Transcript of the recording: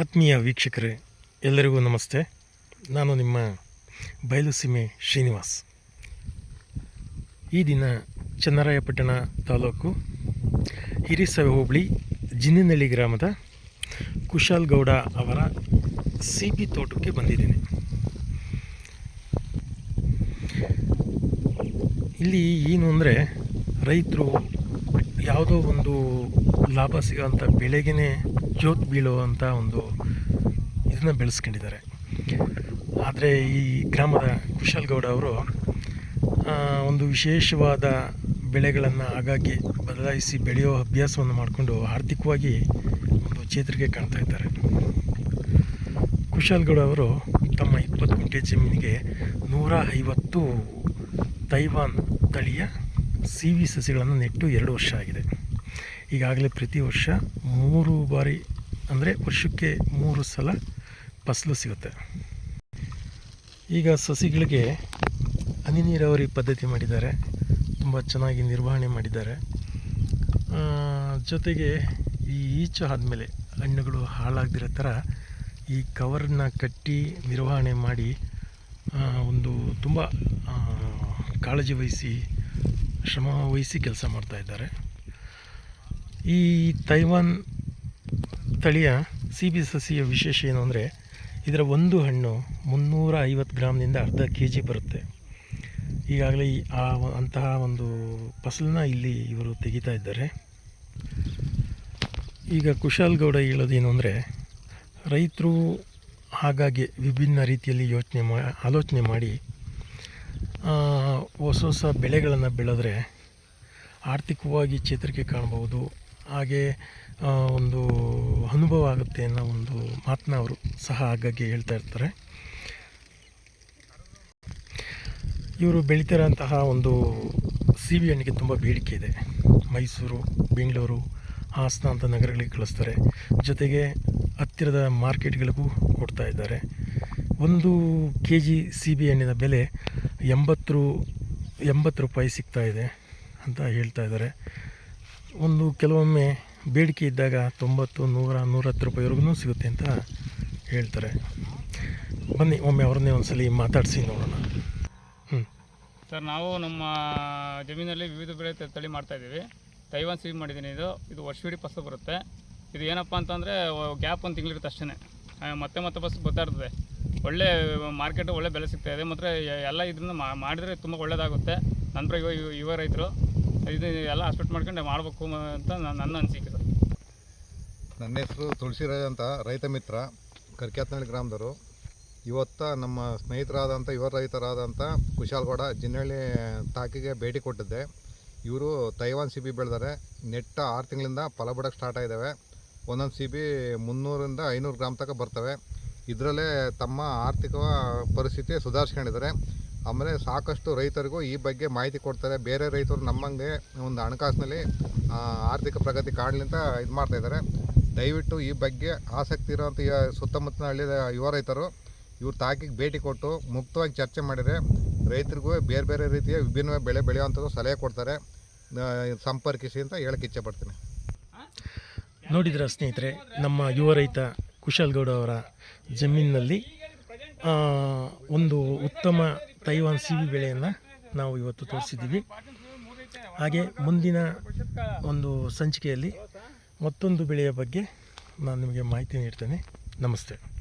ಆತ್ಮೀಯ ವೀಕ್ಷಕರೇ, ಎಲ್ಲರಿಗೂ ನಮಸ್ತೆ. ನಾನು ನಿಮ್ಮ ಬಯಲುಸೀಮೆ ಶ್ರೀನಿವಾಸ್. ಈ ದಿನ ಚನ್ನರಾಯಪಟ್ಟಣ ತಾಲೂಕು ಹಿರಿಸವೆ ಹೋಬಳಿ ಜಿನ್ನಿನಳ್ಳಿ ಗ್ರಾಮದ ಕುಶಾಲ್ ಗೌಡ ಅವರ ಸಿಬಿ ತೋಟಕ್ಕೆ ಬಂದಿದ್ದೇನೆ. ಇಲ್ಲಿ ಏನು ಅಂದರೆ ರೈತರು ಯಾವುದೋ ಒಂದು ಲಾಭ ಸಿಗೋಂಥ ಬೆಳೆಗೇ ಜೋತ್ ಬೀಳುವಂಥ ಒಂದು ಇದನ್ನು ಬೆಳೆಸ್ಕೊಂಡಿದ್ದಾರೆ. ಆದರೆ ಈ ಗ್ರಾಮದ ಕುಶಾಲ್ ಗೌಡ ಅವರು ಒಂದು ವಿಶೇಷವಾದ ಬೆಳೆಗಳನ್ನು ಆಗಾಗ್ಗೆ ಬದಲಾಯಿಸಿ ಬೆಳೆಯೋ ಅಭ್ಯಾಸವನ್ನು ಮಾಡಿಕೊಂಡು ಆರ್ಥಿಕವಾಗಿ ಒಂದು ಚೇತರಿಕೆ ಕಾಣ್ತಾ ಇದ್ದಾರೆ. ಕುಶಾಲ್ ಗೌಡ ಅವರು ತಮ್ಮ ಇಪ್ಪತ್ತು ಗುಂಟೆ ಜಮೀನಿಗೆ ನೂರ ಐವತ್ತು ತೈವಾನ್ ತಳಿಯ ಸಿ ಸಸಿಗಳನ್ನು ನೆಟ್ಟು ಎರಡು ವರ್ಷ ಆಗಿದೆ. ಈಗಾಗಲೇ ಪ್ರತಿ ವರ್ಷ ಮೂರು ಬಾರಿ, ಅಂದರೆ ವರ್ಷಕ್ಕೆ ಮೂರು ಸಲ ಫಸಲು ಸಿಗುತ್ತೆ. ಈಗ ಸಸಿಗಳಿಗೆ ಹನಿ ನೀರಾವರಿ ಪದ್ಧತಿ ಮಾಡಿದ್ದಾರೆ. ತುಂಬ ಚೆನ್ನಾಗಿ ನಿರ್ವಹಣೆ ಮಾಡಿದ್ದಾರೆ. ಜೊತೆಗೆ ಈ ಈಚು ಆದಮೇಲೆ ಹಣ್ಣುಗಳು ಹಾಳಾಗದಿರೋ ಥರ ಈ ಕವರನ್ನ ಕಟ್ಟಿ ನಿರ್ವಹಣೆ ಮಾಡಿ ಒಂದು ತುಂಬ ಕಾಳಜಿ ವಹಿಸಿ, ಶ್ರಮ ವಹಿಸಿ ಕೆಲಸ ಮಾಡ್ತಾ ಇದ್ದಾರೆ. ಈ ತೈವಾನ್ ತಳಿಯ ಸಿ ಬಿ ಸಸಿಯ ವಿಶೇಷ ಏನು ಅಂದರೆ, ಇದರ ಒಂದು ಹಣ್ಣು ಮುನ್ನೂರ ಐವತ್ತು ಗ್ರಾಮ್ನಿಂದ ಅರ್ಧ ಕೆ ಜಿ ಬರುತ್ತೆ. ಈಗಾಗಲೇ ಈ ಆ ಅಂತಹ ಒಂದು ಫಸಲನ್ನ ಇಲ್ಲಿ ಇವರು ತೆಗಿತಾ ಇದ್ದಾರೆ. ಈಗ ಕುಶಾಲ್ ಗೌಡ ಹೇಳೋದೇನು ಅಂದರೆ, ರೈತರು ಹಾಗಾಗಿ ವಿಭಿನ್ನ ರೀತಿಯಲ್ಲಿ ಯೋಚನೆ ಮಾ ಆಲೋಚನೆ ಮಾಡಿ ಹೊಸ ಹೊಸ ಬೆಳೆಗಳನ್ನು ಬೆಳೆದ್ರೆ ಆರ್ಥಿಕವಾಗಿ ಚೇತರಿಕೆ ಕಾಣಬಹುದು ಹಾಗೆ ಒಂದು ಅನುಭವ ಆಗುತ್ತೆ ಅನ್ನೋ ಒಂದು ಮಾತನ್ನ ಅವರು ಸಹ ಆಗಾಗ್ಗೆ ಹೇಳ್ತಾ ಇರ್ತಾರೆ. ಇವರು ಬೆಳೀತಿರೋಂತಹ ಒಂದು ಸಿಬಿ ಹಣ್ಣಿಗೆ ತುಂಬ ಬೇಡಿಕೆ ಇದೆ. ಮೈಸೂರು, ಬೆಂಗಳೂರು, ಹಾಸನ ಅಂತ ನಗರಗಳಿಗೆ ಕಳಿಸ್ತಾರೆ. ಜೊತೆಗೆ ಹತ್ತಿರದ ಮಾರ್ಕೆಟ್ಗಳಿಗೂ ಕೊಡ್ತಾ ಇದ್ದಾರೆ. ಒಂದು ಕೆ ಜಿ ಸಿ ಬಿ ಹಣ್ಣಿನ ಬೆಲೆ ಎಂಬತ್ತು ಎಂಬತ್ತು ರೂಪಾಯಿ ಸಿಗ್ತಾ ಇದೆ ಅಂತ ಹೇಳ್ತಾ ಇದ್ದಾರೆ. ಒಂದು ಕೆಲವೊಮ್ಮೆ ಬೇಡಿಕೆ ಇದ್ದಾಗ ತೊಂಬತ್ತು, ನೂರ, ನೂರತ್ತು ರೂಪಾಯಿವರೆಗೂ ಸಿಗುತ್ತೆ ಅಂತ ಹೇಳ್ತಾರೆ. ಬನ್ನಿ, ಒಮ್ಮೆ ಅವ್ರನ್ನೇ ಒಂದು ಸಲ ಮಾತಾಡಿಸಿ ನೋಡೋಣ. ಹ್ಞೂ ಸರ್, ನಾವು ನಮ್ಮ ಜಮೀನಲ್ಲಿ ವಿವಿಧ ಬೆಳೆ ತಳಿ ಮಾಡ್ತಾ ಇದ್ದೀವಿ. ತೈವಾನ್ ಸೀವ್ ಮಾಡಿದ್ದೀನಿ ಇದು. ಇದು ವರ್ಷವಿಡೀ ಫಸಲು ಬರುತ್ತೆ. ಇದು ಏನಪ್ಪ ಅಂತಂದರೆ ಗ್ಯಾಪ್ ಒಂದು ತಿಂಗಳಿರುತ್ತೆ ಅಷ್ಟೇ ಮತ್ತೆ ಮತ್ತೆ ಬರ್ತಾ ಇರ್ತದೆ ಒಳ್ಳೆ ಮಾರ್ಕೆಟ್, ಒಳ್ಳೆ ಬೆಲೆ ಸಿಗ್ತಾಯಿದೆ ಮತ್ತು ಎಲ್ಲ ಇದರಿಂದ ಮಾಡಿದರೆ ತುಂಬ ಒಳ್ಳೆಯದಾಗುತ್ತೆ ನಂತರ ಇವ ಯುವ ರೈತರು ಇದು ಎಲ್ಲ ಅಸ್ಪೆಕ್ಟ್ ಮಾಡ್ಕೊಂಡು ಮಾಡಬೇಕು ಅಂತ ನನ್ನ ಅನಿಸಿಕೆ ನನ್ನ ಹೆಸರು ತುಳಸಿರಾಜ್ ಅಂತ ರೈತ ಮಿತ್ರ, ಕರ್ಕ್ಯಾತ್ನಹಳ್ಳಿ ಗ್ರಾಮದವರು. ಇವತ್ತು ನಮ್ಮ ಸ್ನೇಹಿತರಾದಂಥ, ಯುವ ರೈತರಾದಂಥ ಕುಶಾಲ್ಗೌಡ ಜಿನ್ನಹಳ್ಳಿ ತಾಕಿಗೆ ಭೇಟಿ ಕೊಟ್ಟಿದ್ದೆ. ಇವರು ತೈವಾನ್ ಸಿ ಬಿ ಬೆಳೆದಾರೆ. ನೆಟ್ಟ ಆರು ತಿಂಗಳಿಂದ ಫಲ ಬಿಡೋಕ್ಕೆ ಸ್ಟಾರ್ಟ್ ಆಗಿದ್ದಾವೆ ಒಂದೊಂದು ಸಿ ಬಿ ಮುನ್ನೂರಿಂದ ಐನೂರು ಗ್ರಾಮ್ ತನಕ ಬರ್ತವೆ. ಇದರಲ್ಲೇ ತಮ್ಮ ಆರ್ಥಿಕ ಪರಿಸ್ಥಿತಿ ಸುಧಾರಿಸ್ಕೊಂಡಿದ್ದಾರೆ. ಆಮೇಲೆ ಸಾಕಷ್ಟು ರೈತರಿಗೂ ಈ ಬಗ್ಗೆ ಮಾಹಿತಿ ಕೊಡ್ತಾರೆ. ಬೇರೆ ರೈತರು ನಮ್ಮಂಗೆ ಒಂದು ಹಣಕಾಸಿನಲ್ಲಿ ಆರ್ಥಿಕ ಪ್ರಗತಿ ಕಾಣಲಿಂತ ಇದು ಮಾಡ್ತಾ ಇದ್ದಾರೆ ದಯವಿಟ್ಟು ಈ ಬಗ್ಗೆ ಆಸಕ್ತಿ ಇರೋವಂಥ ಸುತ್ತಮುತ್ತಲ ಹಳ್ಳಿಯ ಯುವ ರೈತರು ಇವ್ರ ತಾಕಿಗೆ ಭೇಟಿ ಕೊಟ್ಟು ಮುಕ್ತವಾಗಿ ಚರ್ಚೆ ಮಾಡಿದರೆ ರೈತರಿಗೂ ಬೇರೆ ಬೇರೆ ರೀತಿಯ ವಿಭಿನ್ನ ಬೆಳೆ ಬೆಳೆಯುವಂಥದ್ದು ಸಲಹೆ ಕೊಡ್ತಾರೆ. ಸಂಪರ್ಕಿಸಿ ಅಂತ ಹೇಳಕ್ಕೆ ಇಚ್ಛೆ ಪಡ್ತೀನಿ. ನೋಡಿದ್ರ ಸ್ನೇಹಿತರೆ, ನಮ್ಮ ಯುವ ರೈತ ಕುಶಲ್ಗೌಡ ಅವರ ಜಮೀನಿನಲ್ಲಿ ಒಂದು ಉತ್ತಮ ತೈವಾನ್ ಸಿಬಿ ಬೆಳೆಯನ್ನು ನಾವು ಇವತ್ತು ತೋರಿಸಿದ್ದೀವಿ. ಹಾಗೆ ಮುಂದಿನ ಒಂದು ಸಂಚಿಕೆಯಲ್ಲಿ ಮತ್ತೊಂದು ಬೆಳೆಯ ಬಗ್ಗೆ ನಾನು ನಿಮಗೆ ಮಾಹಿತಿ ನೀಡ್ತೇನೆ. ನಮಸ್ತೆ.